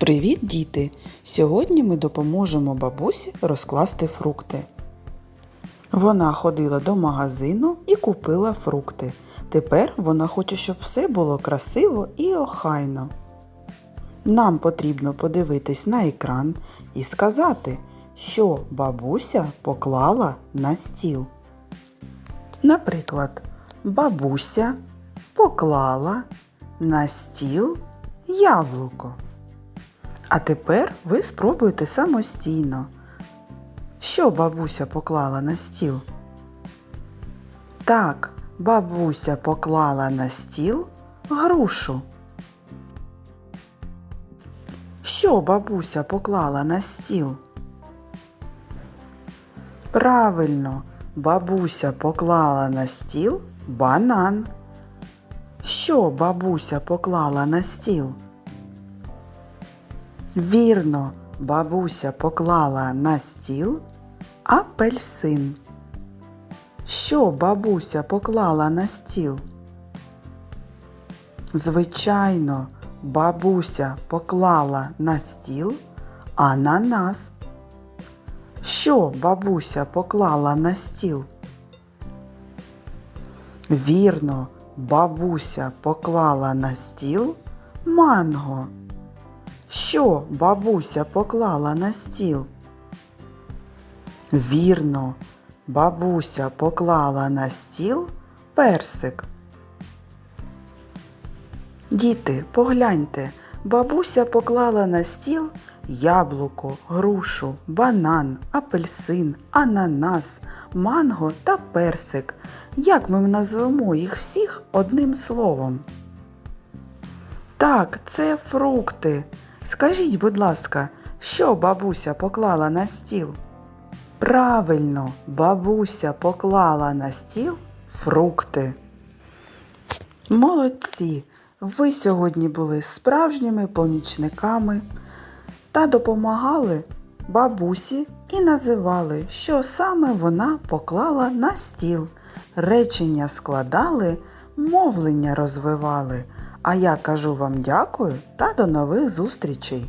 Привіт, діти! Сьогодні ми допоможемо бабусі розкласти фрукти. Вона ходила до магазину і купила фрукти. Тепер вона хоче, щоб все було красиво і охайно. Нам потрібно подивитись на екран і сказати, що бабуся поклала на стіл. Наприклад, бабуся поклала на стіл яблуко. А тепер ви спробуйте самостійно. Що бабуся поклала на стіл? Так, бабуся поклала на стіл грушу. Що бабуся поклала на стіл? Правильно, бабуся поклала на стіл банан. Що бабуся поклала на стіл? Вірно, бабуся поклала на стіл апельсин. Що бабуся поклала на стіл? Звичайно, бабуся поклала на стіл ананас. Що бабуся поклала на стіл? Вірно, бабуся поклала на стіл манго. Що бабуся поклала на стіл? Вірно, бабуся поклала на стіл персик. Діти, погляньте, бабуся поклала на стіл яблуко, грушу, банан, апельсин, ананас, манго та персик. Як ми назвемо їх всіх одним словом? Так, це фрукти. Скажіть, будь ласка, що бабуся поклала на стіл? Правильно, бабуся поклала на стіл фрукти. Молодці! Ви сьогодні були справжніми помічниками та допомагали бабусі і називали, що саме вона поклала на стіл. Речення складали, мовлення розвивали. А я кажу вам дякую та до нових зустрічей!